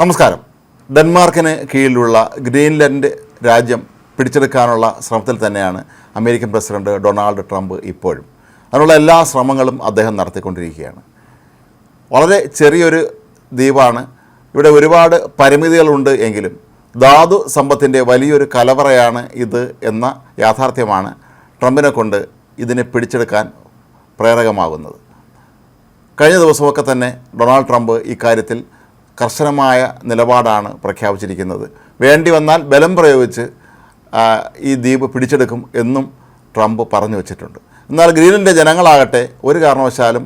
നമസ്കാരം. ഡെൻമാർക്കിന് കീഴിലുള്ള ഗ്രീൻലൻഡ് രാജ്യം പിടിച്ചെടുക്കാനുള്ള ശ്രമത്തിൽ തന്നെയാണ് അമേരിക്കൻ പ്രസിഡന്റ് ഡൊണാൾഡ് ട്രംപ് ഇപ്പോഴും. അതിനുള്ള എല്ലാ ശ്രമങ്ങളും അദ്ദേഹം നടത്തിക്കൊണ്ടിരിക്കുകയാണ്. വളരെ ചെറിയൊരു ദ്വീപാണ്. ഇവിടെ ഒരുപാട് പരിമിതികളുണ്ട് എങ്കിലും ധാതു സമ്പത്തിന്റെ വലിയൊരു കലവറയാണ് ഇത് എന്ന യാഥാർത്ഥ്യമാണ് ട്രംപിനെ കൊണ്ട് ഇതിനെ പിടിച്ചെടുക്കാൻ പ്രേരകമാകുന്നത്. കഴിഞ്ഞ ദിവസമൊക്കെ തന്നെ ഡൊണാൾഡ് ട്രംപ് ഇക്കാര്യത്തിൽ കർശനമായ നിലപാടാണ് പ്രഖ്യാപിച്ചിരിക്കുന്നത്. വേണ്ടി വന്നാൽ ബലം പ്രയോഗിച്ച് ഈ ദ്വീപ് പിടിച്ചെടുക്കും എന്നും ട്രംപ് പറഞ്ഞു വച്ചിട്ടുണ്ട്. എന്നാൽ ഗ്രീനിന്റെ ജനങ്ങളാകട്ടെ ഒരു കാരണവശാലും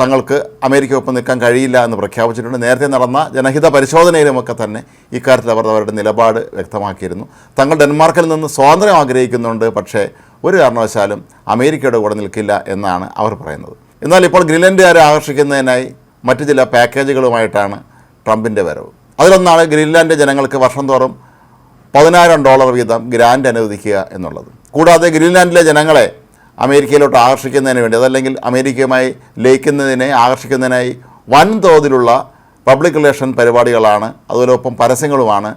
തങ്ങൾക്ക് അമേരിക്കയൊപ്പം നിൽക്കാൻ കഴിയില്ല എന്ന് പ്രഖ്യാപിച്ചിട്ടുണ്ട്. നേരത്തെ നടന്ന ജനഹിത പരിശോധനയിലുമൊക്കെ തന്നെ ഇക്കാര്യത്തിൽ അവർ അവരുടെ നിലപാട് വ്യക്തമാക്കിയിരുന്നു. തങ്ങൾ ഡെൻമാർക്കിൽ നിന്ന് സ്വാതന്ത്ര്യം ആഗ്രഹിക്കുന്നുണ്ട് പക്ഷേ ഒരു കാരണവശാലും അമേരിക്കയുടെ കൂടെ നിൽക്കില്ല എന്നാണ് അവർ പറയുന്നത്. എന്നാൽ ഇപ്പോൾ ഗ്രീൻലൻഡുകാരെ ആകർഷിക്കുന്നതിനായി മറ്റു ചില പാക്കേജുകളുമായിട്ടാണ് ട്രംപിന്റെ വരവ്. അതിലൊന്നാണ് ഗ്രീൻലാൻഡ് ജനങ്ങൾക്ക് വർഷം തോറും പതിനായിരം ഡോളർ വീതം ഗ്രാൻഡ് അനുവദിക്കുക എന്നുള്ളത്. കൂടാതെ ഗ്രീൻലാൻഡിലെ ജനങ്ങളെ അമേരിക്കയിലോട്ട് ആകർഷിക്കുന്നതിന് വേണ്ടി അതല്ലെങ്കിൽ അമേരിക്കയുമായി ലയിക്കുന്നതിനെ ആകർഷിക്കുന്നതിനായി വൻതോതിലുള്ള പബ്ലിക് റിലേഷൻ പരിപാടികളാണ് അതോടൊപ്പം പരസ്യങ്ങളുമാണ്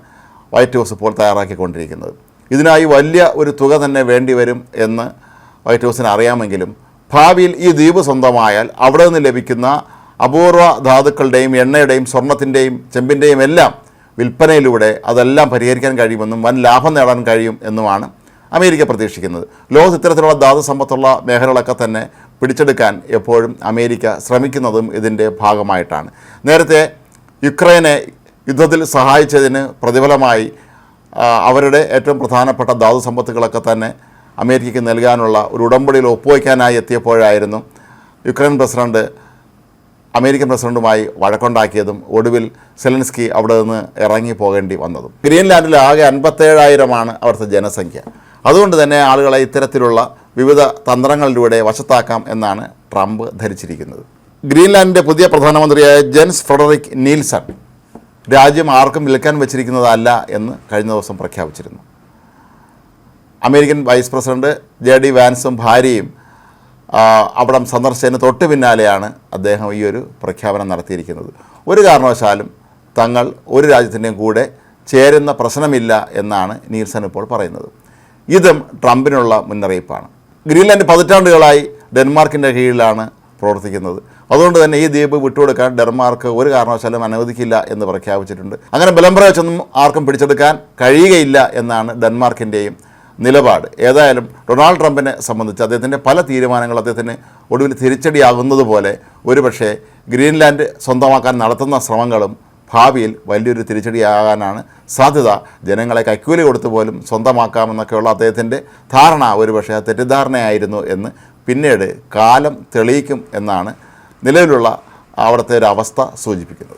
വൈറ്റ് ഹൗസ് ഇപ്പോൾ തയ്യാറാക്കിക്കൊണ്ടിരിക്കുന്നത്. ഇതിനായി വലിയ ഒരു തുക തന്നെ വേണ്ടി വരും എന്ന് വൈറ്റ് ഹൗസിന് അറിയാമെങ്കിലും ഭാവിയിൽ ഈ ദ്വീപ് സ്വന്തമായാൽ അവിടെ നിന്ന് ലഭിക്കുന്ന അപൂർവ ധാതുക്കളുടെയും എണ്ണയുടെയും സ്വർണത്തിന്റെയും ചെമ്പിന്റെയും എല്ലാം വിൽപ്പനയിലൂടെ അതെല്ലാം പരിഹരിക്കാൻ കഴിയുമെന്നും വൻ ലാഭം നേടാൻ കഴിയും എന്നുമാണ് അമേരിക്ക പ്രതീക്ഷിക്കുന്നത്. ലോകത്ത് ഇത്തരത്തിലുള്ള ധാതു സമ്പത്തുള്ള മേഖലകളൊക്കെ തന്നെ പിടിച്ചെടുക്കാൻ എപ്പോഴും അമേരിക്ക ശ്രമിക്കുന്നതും ഇതിന്റെ ഭാഗമായിട്ടാണ്. നേരത്തെ യുക്രൈനെ യുദ്ധത്തിൽ സഹായിച്ചതിന് പ്രതിഫലമായി അവരുടെ ഏറ്റവും പ്രധാനപ്പെട്ട ധാതു സമ്പത്തുകളൊക്കെ തന്നെ അമേരിക്കയ്ക്ക് നൽകാനുള്ള ഒരു ഉടമ്പടിയിൽ ഒപ്പുവയ്ക്കാനായി എത്തിയപ്പോഴായിരുന്നു യുക്രൈൻ പ്രസിഡന്റ് അമേരിക്കൻ പ്രസിഡന്റുമായി വഴക്കുണ്ടാക്കിയതും ഒടുവിൽ സെലൻസ്കി അവിടെ നിന്ന് ഇറങ്ങി പോകേണ്ടി വന്നതും. ഗ്രീൻലാൻഡിൽ ആകെ അൻപത്തേഴായിരമാണ് അവിടുത്തെ ജനസംഖ്യ. അതുകൊണ്ട് തന്നെ ആളുകളെ ഇത്തരത്തിലുള്ള വിവിധ തന്ത്രങ്ങളിലൂടെ വശത്താക്കാം എന്നാണ് ട്രംപ് ധരിച്ചിരിക്കുന്നത്. ഗ്രീൻലാൻഡിന്റെ പുതിയ പ്രധാനമന്ത്രിയായ ജെൻസ് ഫ്രെഡറിക് നീൽസൺ രാജ്യം ആർക്കും വിൽക്കാൻ വെച്ചിരിക്കുന്നതല്ല എന്ന് കഴിഞ്ഞ ദിവസം പ്രഖ്യാപിച്ചിരുന്നു. American vice president J D വാൻസും ഭാര്യയും അവിടം സന്ദർശിച്ചതിന് തൊട്ട് പിന്നാലെയാണ് അദ്ദേഹം ഈ ഒരു പ്രഖ്യാപനം നടത്തിയിരിക്കുന്നത്. ഒരു കാരണവശാലും തങ്ങൾ ഒരു രാജ്യത്തിന്റെയും കൂടെ ചേരുന്ന പ്രശ്നമില്ല എന്നാണ് നീൽസൺ ഇപ്പോൾ പറയുന്നത്. ഇതും ട്രംപിനുള്ള മുന്നറിയിപ്പാണ്. ഗ്രീൻലാൻഡ് പതിറ്റാണ്ടുകളായി ഡെൻമാർക്കിന്റെ കീഴിലാണ് പ്രവർത്തിക്കുന്നത്. അതുകൊണ്ട് തന്നെ ഈ ദ്വീപ് വിട്ടുകൊടുക്കാൻ ഡെൻമാർക്ക് ഒരു കാരണവശാലും അനുവദിക്കില്ല എന്ന് പ്രഖ്യാപിച്ചിട്ടുണ്ട്. അങ്ങനെ ബലം പ്രയോഗിച്ചൊന്നും ആർക്കും പിടിച്ചെടുക്കാൻ കഴിയുകയില്ല എന്നാണ് ഡെൻമാർക്കിന്റെയും നിലപാട്. ഏതായാലും ഡൊണാൾഡ് ട്രംപിനെ സംബന്ധിച്ച് അദ്ദേഹത്തിന്റെ പല തീരുമാനങ്ങൾ അദ്ദേഹത്തിന് ഒടുവിൽ തിരിച്ചടിയാകുന്നത് പോലെ ഒരുപക്ഷെ ഗ്രീൻലാൻഡ് സ്വന്തമാക്കാൻ നടത്തുന്ന ശ്രമങ്ങളും ഭാവിയിൽ വലിയൊരു തിരിച്ചടിയാകാനാണ് സാധ്യത. ജനങ്ങളെ കൈക്കൂലി കൊടുത്തു പോലും സ്വന്തമാക്കാമെന്നൊക്കെയുള്ള അദ്ദേഹത്തിന്റെ ധാരണ ഒരുപക്ഷെ ആ തെറ്റിദ്ധാരണയായിരുന്നു എന്ന് പിന്നീട് കാലം തെളിയിക്കും എന്നാണ് നിലവിലുള്ള അവിടുത്തെ ഒരു അവസ്ഥ സൂചിപ്പിക്കുന്നത്.